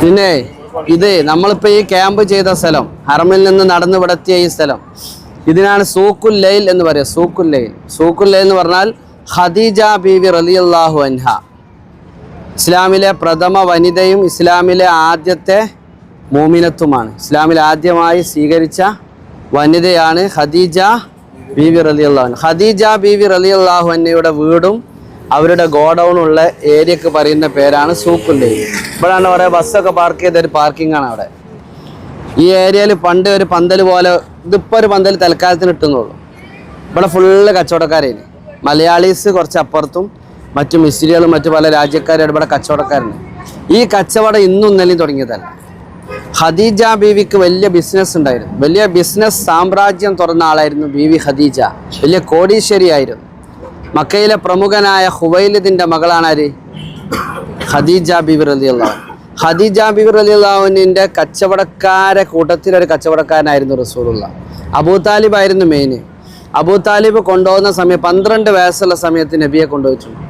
പിന്നെ ഇത് നമ്മളിപ്പോ ഈ ക്യാമ്പ് ചെയ്ത സ്ഥലം ഹറമിൽ നിന്ന് നടന്നു വിടത്തിയ ഈ സ്ഥലം. ഇതിനാണ് സൂക്കുൽ ലൈൽ എന്ന് പറയുക സൂക്കുൽ ലൈൽ. സൂക്കുൽ ലൈൽ എന്ന് പറഞ്ഞാൽ ഖദീജ ബീവി റലിയല്ലാഹു അൻഹ. ഇസ്ലാമിലെ പ്രഥമ വനിതയും ഇസ്ലാമിലെ ആദ്യത്തെ മോമിനത്തുമാണ്. ഇസ്ലാമിൽ ആദ്യമായി സ്വീകരിച്ച വനിതയാണ് ഖദീജ ബീവി റലിയല്ലാഹു ഖദീജ ബീവി റലിയല്ലാഹു അന്നയുടെ വീടും അവരുടെ ഗോഡൗൺ ഉള്ള ഏരിയക്ക് പറയുന്ന പേരാണ് സൂക്കുല്ലേ ഇവിടെയാണ് പറയുക ബസ്സൊക്കെ പാർക്ക് ചെയ്ത ഒരു പാർക്കിംഗ് ആണ് അവിടെ. ഈ ഏരിയയിൽ പണ്ട് ഒരു പന്തൽ പോലെ ഇതിപ്പോൾ ഒരു പന്തൽ തൽക്കാലത്തിന് ഇട്ടുന്നുള്ളൂ ഇവിടെ ഫുള്ള് കച്ചവടക്കാരാണ്. മലയാളീസ് കുറച്ച് അപ്പുറത്തും മറ്റു മിസ്ത്രികളും മറ്റു പല രാജ്യക്കാരും ഇവിടെ കച്ചവടക്കാരുണ്ട്. ഈ കച്ചവടം ഇന്നും ഇന്നലെയും തുടങ്ങിയതല്ല. ഖദീജ ബീവിക്ക് വലിയ ബിസിനസ് ഉണ്ടായിരുന്നു. വലിയ ബിസിനസ് സാമ്രാജ്യം തുറന്ന ആളായിരുന്നു ബീവി ഖദീജ. വലിയ കോടീശ്വരിയായിരുന്നു. മക്കയിലെ പ്രമുഖനായ ഹുബൈലിദിന്റെ മകളാണ് ആര് ഖദീജ ബീവി ഹദീജ ഖദീജ അലി അള്ളാഹുവിന്റെ കച്ചവടക്കാരെ കൂട്ടത്തിൽ ഒരു കച്ചവടക്കാരനായിരുന്നു റസൂലുള്ള അബൂ ആയിരുന്നു മെയിൻ അബൂ താലിബ് കൊണ്ടുപോകുന്ന സമയം പന്ത്രണ്ട് വയസ്സുള്ള സമയത്ത് നബിയെ കൊണ്ടുപോയിട്ടുണ്ട്.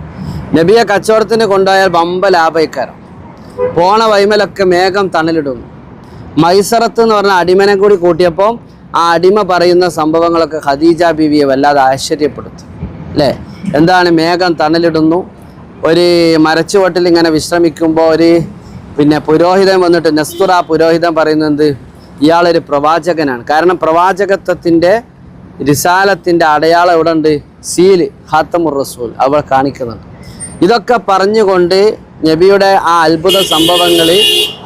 നബിയെ കച്ചവടത്തിന് കൊണ്ടുപോയാൽ ബമ്പ ലാഭയിക്കാരം പോണ വൈമലൊക്കെ മേഘം തണലിടും. മൈസറത്ത് എന്ന് പറഞ്ഞ അടിമനെ കൂടി കൂട്ടിയപ്പോൾ ആ അടിമ പറയുന്ന സംഭവങ്ങളൊക്കെ ഖദീജ ബീവിയെ വല്ലാതെ ആശ്ചര്യപ്പെടുത്തും. അല്ലേ എന്താണ് മേഘം തണലിടുന്നു. ഒരു മരച്ചുവട്ടിൽ ഇങ്ങനെ വിശ്രമിക്കുമ്പോൾ ഒരു പിന്നെ പുരോഹിതൻ വന്നിട്ട് നസ്തുറ പുരോഹിതൻ പറയുന്നത് ഇയാളൊരു പ്രവാചകനാണ്. കാരണം പ്രവാചകത്വത്തിന്റെ രിസാലത്തിന്റെ അടയാളം എവിടെ ഉണ്ട് സീൽ ഹാത്തമുർ റസൂൽ അവൾ കാണിക്കുന്നുണ്ട് ഇതൊക്കെ പറഞ്ഞുകൊണ്ട് നബിയുടെ ആ അത്ഭുത സംഭവങ്ങൾ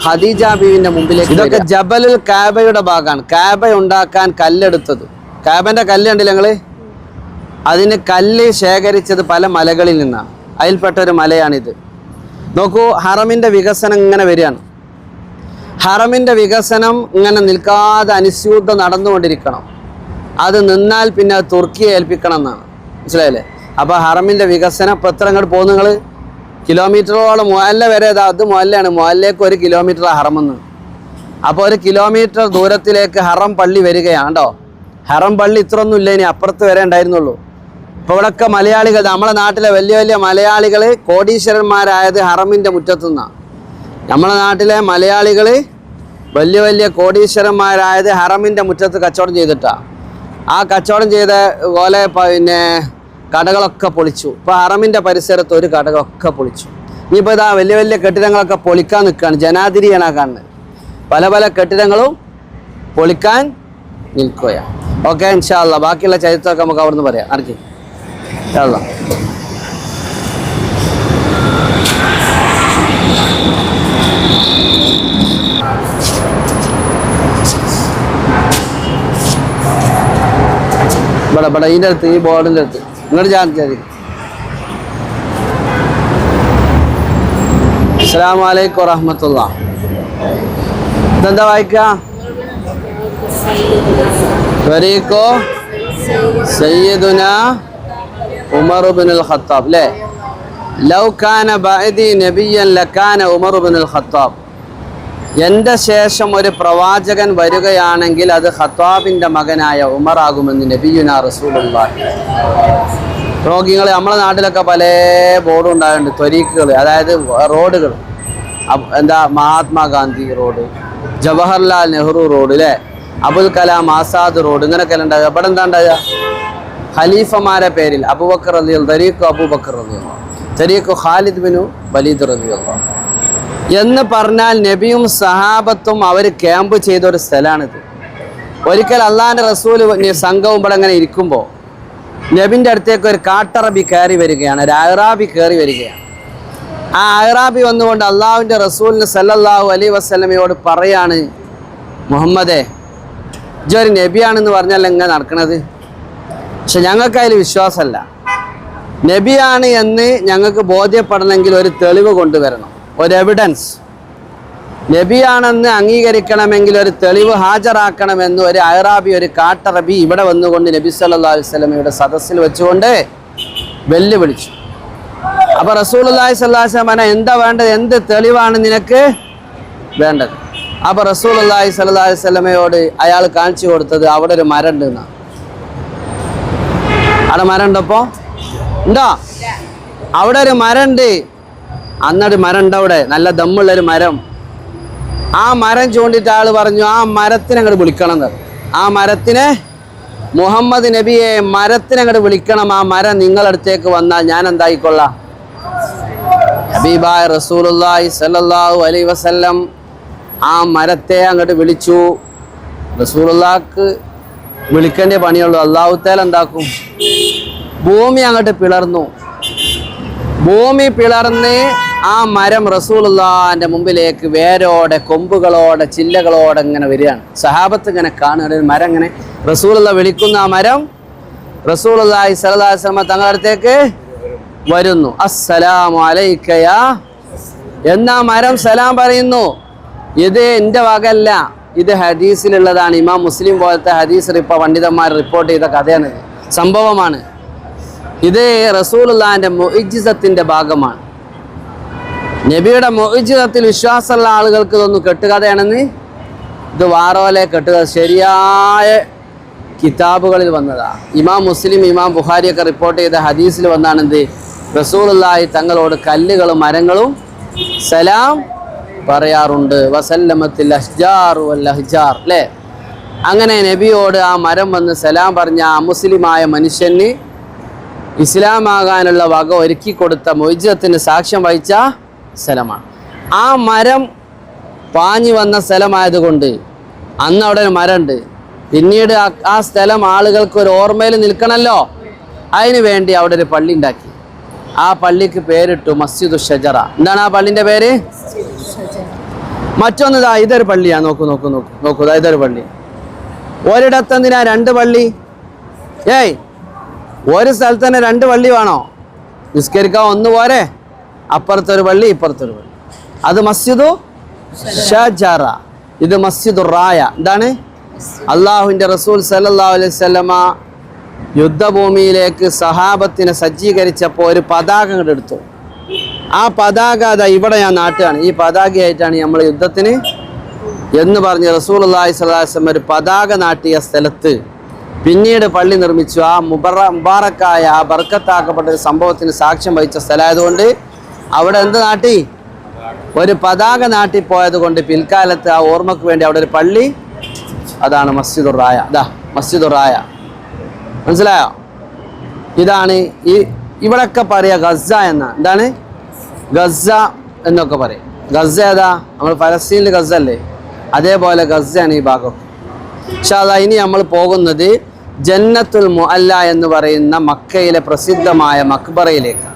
ഖദീജ ബീവിന്റെ മുമ്പിലേക്ക് ഇതൊക്കെ ജബലുൽ കാബയുടെ ഭാഗമാണ്. കാബ ഉണ്ടാക്കാൻ കല്ലെടുത്തത്. കാബന്റെ കല്ല് കണ്ടില്ല ഞങ്ങൾ അതിന് കല്ല് ശേഖരിച്ചത് പല മലകളിൽ നിന്നാണ്. അതിൽപ്പെട്ട ഒരു മലയാണിത്. നോക്കൂ ഹറമിന്റെ വികസനം ഇങ്ങനെ വരികയാണ്. ഹറമിന്റെ വികസനം ഇങ്ങനെ നിൽക്കാതെ അനുസ്യൂതം നടന്നുകൊണ്ടിരിക്കണം. അത് നിന്നാൽ പിന്നെ അത് തുർക്കിയെ ഏൽപ്പിക്കണം എന്നാണ് മനസ്സിലായില്ലേ? അപ്പോൾ ഹറമിന്റെ വികസനം ഇപ്പോൾ എത്ര അങ്ങോട്ട് പോകുന്നു നിങ്ങൾ കിലോമീറ്ററോളം മുല്ല വരെ അത് മുല്ലയാണ് മുല്ലേക്ക് ഒരു കിലോമീറ്റർ ഹറമെന്ന്. അപ്പോൾ ഒരു കിലോമീറ്റർ ദൂരത്തിലേക്ക് ഹറം പള്ളി വരികയാണ് കേട്ടോ. ഹറം പള്ളി ഇത്രയൊന്നും ഇല്ല ഇനി അപ്പുറത്ത് വരെ ഉണ്ടായിരുന്നുള്ളൂ. ഇപ്പോൾ ഇവിടെയൊക്കെ മലയാളികൾ നമ്മളെ നാട്ടിലെ വലിയ വലിയ മലയാളികൾ കോടീശ്വരന്മാരായത് ഹറമിന്റെ മുറ്റത്തുനിന്നാണ് നമ്മളെ നാട്ടിലെ മലയാളികൾ വലിയ വലിയ കോടീശ്വരന്മാരായത് ഹറമിന്റെ മുറ്റത്ത് കച്ചവടം ചെയ്തിട്ടാണ് ആ കച്ചവടം ചെയ്ത പോലെ പിന്നെ കടകളൊക്കെ പൊളിച്ചു. ഇപ്പോൾ ഹറമിന്റെ പരിസരത്ത് ഒരു കടകളൊക്കെ പൊളിച്ചു. ഇനിയിപ്പോൾ ഇതാ വലിയ വലിയ കെട്ടിടങ്ങളൊക്കെ പൊളിക്കാൻ നിൽക്കുകയാണ് ജനാതിരിയാണ് കാണുന്നത്. പല പല കെട്ടിടങ്ങളും പൊളിക്കാൻ നിൽക്കുകയാണ്. ഓക്കെ ഇൻഷാല്ല ബാക്കിയുള്ള ചരിത്രമൊക്കെ നമുക്ക് അവിടുന്ന് പറയാം. അറിയിക്കും ഇൻഷാല്ലാ ഇവിടെ ഇവിടെ ഇതിന്റെ അടുത്ത് ഈ ബോർഡിന്റെ അടുത്ത് ഇങ്ങോട്ട് ചാർജ് അസ്സാം വലൈക്കും വറഹമത്തുള്ള. ഇതെന്താ വായിക്ക? ത്വരീഖോ സയ്യിദുന ഉമർ ബിനുൽ ഖത്താബ് അല്ലേ ലൗ കാന ബഅദി നബിയൻ ലക്കാന ഉമർ ബിനുൽ ഖത്താബ് എന്റെ ശേഷം ഒരു പ്രവാചകൻ വരികയാണെങ്കിൽ അത് ഖത്താബിന്റെ മകനായ ഉമറാകുമെന്ന് നബിയുന റസൂലുള്ളാഹി. രോഗികൾ നമ്മളെ നാട്ടിലൊക്കെ പല ബോർഡും ഉണ്ടായിട്ടുണ്ട് ത്വരീക്കുകൾ അതായത് റോഡുകൾ എന്താ മഹാത്മാഗാന്ധി റോഡ് ജവഹർലാൽ നെഹ്റു റോഡ് അല്ലേ അബുൽ കലാം ആസാദ് റോഡ് ഇങ്ങനെയൊക്കെ ഉണ്ടാകുക ഇവിടെ എന്താ ഉണ്ടാകുക ഖലീഫമാരെ പേരിൽ അബുബക്കർ റതിയുള്ള തരീഖു അബൂബക്കർ റതിയുള്ള തരീഖു ഖാലിദ് ബിനു വലീദ് റതിയുള്ള എന്ന് പറഞ്ഞാൽ നബിയും സഹാബത്തും അവർ ക്യാമ്പ് ചെയ്ത ഒരു സ്ഥലമാണിത്. ഒരിക്കൽ അള്ളാഹിന്റെ റസൂൽ സംഘവും ഇവിടെ അങ്ങനെ ഇരിക്കുമ്പോൾ നബിന്റെ അടുത്തേക്ക് ഒരു കാട്ടറബി കയറി വരികയാണ് ഒരു അഹ്റാബി കയറി വരികയാണ്. ആ അഹ്റാബി വന്നുകൊണ്ട് അള്ളാഹുവിന്റെ റസൂലിന് സല്ലല്ലാഹു അലൈ വസ്ലമയോട് പറയാണ് മുഹമ്മദേ ഇജൊരു നബിയാണെന്ന് പറഞ്ഞാൽ എങ്ങനെ നടക്കണത്? പക്ഷെ ഞങ്ങൾക്ക് അതിൽ വിശ്വാസമല്ല. നബിയാണ് എന്ന് ഞങ്ങൾക്ക് ബോധ്യപ്പെടണമെങ്കിൽ ഒരു തെളിവ് കൊണ്ടുവരണം. ഒരു എവിഡൻസ് നബിയാണെന്ന് അംഗീകരിക്കണമെങ്കിൽ ഒരു തെളിവ് ഹാജരാക്കണമെന്ന് ഒരു അയറാബി ഒരു കാട്ടറബി ഇവിടെ വന്നുകൊണ്ട് നബി സല്ലാ വസ്ലമയുടെ സദസ്സിൽ വെച്ചുകൊണ്ട് വെല്ലുവിളിച്ചു. അപ്പൊ റസൂൽ അള്ളാഹി സ്വല്ലാസ്ലമന എന്താ വേണ്ടത്? എന്ത് തെളിവാണ് നിനക്ക് വേണ്ടത്? അപ്പൊ റസൂൽ അള്ളാഹി അലൈഹി സ്വലമയോട് അയാൾ കാണിച്ചു കൊടുത്തത് അവിടെ ഒരു മരം ഉണ്ട് എന്നാ അവിടെ മരം ഉണ്ടപ്പോ ഉണ്ടോ? അവിടെ ഒരു മരം ഉണ്ട് അന്നൊരു മരം അവിടെ. നല്ല ദമ്മുള്ളൊരു മരം. ആ മരം ചൂണ്ടിട്ട് ആൾ പറഞ്ഞു ആ മരത്തിനെ അങ്ങോട്ട് വിളിക്കണം എന്ന് ആ മരത്തിനെ മുഹമ്മദ് നബിയെ മരത്തിനെ അങ്ങോട്ട് വിളിക്കണം. ആ മരം നിങ്ങളടുത്തേക്ക് വന്നാൽ ഞാൻ എന്തായിക്കൊള്ളാം? ഹബീബായ റസൂലുള്ളാഹി സല്ലാഹു അലൈഹി വസല്ലം ആ മരത്തെ അങ്ങോട്ട് വിളിച്ചു. റസൂലുള്ളാഹ്ക്ക് വിളിക്കേണ്ട പണിയുള്ളൂ. അള്ളാഹുത്തേൽ എന്താക്കും? ഭൂമി അങ്ങോട്ട് പിളർന്നു. ഭൂമി പിളർന്ന് ആ മരം റസൂലുള്ളാന്റെ മുമ്പിലേക്ക് വേരോടെ കൊമ്പുകളോടെ ചില്ലകളോടെ ഇങ്ങനെ വരികയാണ്. സഹാബത്ത് ഇങ്ങനെ കാണുക ഒരു മരം ഇങ്ങനെ റസൂലുള്ള വിളിക്കുന്ന. ആ മരം റസൂലുള്ളാഹി സ്വല്ലല്ലാഹു അലൈഹി വസല്ലം തങ്ങളുടെ അടുത്തേക്ക് വരുന്നു. അസ്സലാമു അലൈക്കയ എന്നാ മരം സലാം പറയുന്നു? ഇത് എന്റെ വകല്ല ഇത് ഹദീസിലുള്ളതാണ്. ഇമാം മുസ്ലിം പോലത്തെ ഹദീസ് റിപ്പ പണ്ഡിതന്മാർ റിപ്പോർട്ട് ചെയ്ത കഥയാണ്. സംഭവമാണ്. ഇത് റസൂലുള്ളാന്റെ മൊയ്ജിസത്തിന്റെ ഭാഗമാണ്. നബിയുടെ മൊയ്ജിസത്തിൽ വിശ്വാസമുള്ള ആളുകൾക്ക് ഇതൊന്നും കെട്ടുകഥയാണെന്ന് ഇത് വാറോലെ കെട്ടുക ശരിയായ കിതാബുകളിൽ വന്നതാണ് ഇമാം മുസ്ലിം ഇമാം ബുഹാരിയൊക്കെ റിപ്പോർട്ട് ചെയ്ത ഹദീസിൽ വന്നാണെന്ത് റസൂലുള്ളാഹി തങ്ങളോട് കല്ലുകളും മരങ്ങളും സലാം പറയാറുണ്ട്. വസല്ലമത്തിൽ വൽ അഹ്ജാർ അല്ലേ? അങ്ങനെ നബിയോട് ആ മരം വന്ന് സലാം പറഞ്ഞ ആ മുസ്ലിമായ മനുഷ്യന് ഇസ്ലാമാകാനുള്ള വക ഒരുക്കി കൊടുത്ത മൊയ്ജത്തിന് സാക്ഷ്യം വഹിച്ച സ്ഥലമാണ് ആ മരം പാഞ്ഞു വന്ന സ്ഥലമായതുകൊണ്ട് അന്ന് അവിടെ ഒരു മരമുണ്ട്. പിന്നീട് ആ- സ്ഥലം ആളുകൾക്ക് ഒരു ഓർമ്മയിൽ നിൽക്കണമല്ലോ അതിനു വേണ്ടി അവിടെ ഒരു പള്ളി ഉണ്ടാക്കി. ആ പള്ളിക്ക് പേരിട്ടു മസ്ജിദ് ഷജറ. എന്താണ് ആ പള്ളിന്റെ പേര്? മറ്റൊന്ന് ഇതാ ഇതൊരു പള്ളിയാ. നോക്കൂ നോക്കൂ നോക്കൂ നോക്കൂ ഇതാ ഇതൊരു പള്ളി. ഒരിടത്തെന്തിനാ രണ്ട് പള്ളി? ഏയ് ഒരു സ്ഥലത്ത് തന്നെ രണ്ട് പള്ളി വേണോ? നിസ്കരിക്കാൻ ഒന്ന് പോരെ. അപ്പുറത്തൊരു പള്ളി ഇപ്പുറത്തൊരു പള്ളി. അത് മസ്ജിദു ഷജറ. ഇത് മസ്ജിദു റായ. എന്താണ്? അള്ളാഹുവിന്റെ റസൂൽ സല്ലല്ലാഹു അലൈഹി വസല്ലമ യുദ്ധഭൂമിയിലേക്ക് സഹാബത്തിനെ സജ്ജീകരിച്ചപ്പോൾ ഒരു പതാക എടുത്തു. ആ പതാക അതാ ഇവിടെ ഞാൻ നാട്ടുകയാണ്. ഈ പതാകയായിട്ടാണ് നമ്മൾ യുദ്ധത്തിന് എന്ന് പറഞ്ഞ് റസൂൽ അള്ളാഹി സ്വലാസ്ലം ഒരു പതാക നാട്ടിയ സ്ഥലത്ത് പിന്നീട് പള്ളി നിർമ്മിച്ചു. ആ മുബറ മുബാറക്കായ ആ ബർക്കത്താക്കപ്പെട്ട ഒരു സംഭവത്തിന് സാക്ഷ്യം വഹിച്ച സ്ഥലമായതുകൊണ്ട് അവിടെ എന്ത് നാട്ടി? ഒരു പതാക നാട്ടി പോയത് കൊണ്ട് പിൽക്കാലത്ത് ആ ഓർമ്മക്ക് വേണ്ടി അവിടെ ഒരു പള്ളി അതാണ് മസ്ജിദുർ റായ. അതാ മസ്ജിദുർ റായ. മനസ്സിലായോ? ഇതാണ് ഈ ഇവിടൊക്കെ പറയുക ഗസ എന്ന എന്താണ്? ഗസ എന്നൊക്കെ പറയും. ഗസ ഏതാ? നമ്മൾ ഫലസ്തീനിൽ ഗസ അല്ലേ അതേപോലെ ഗസയാണ് ഈ ഭാഗം. പക്ഷെ അതാ ഇനി നമ്മൾ പോകുന്നത് ജന്നത്തുൽ മുഅല്ല എന്ന് പറയുന്ന മക്കയിലെ പ്രസിദ്ധമായ മക്ബറയിലേക്ക്.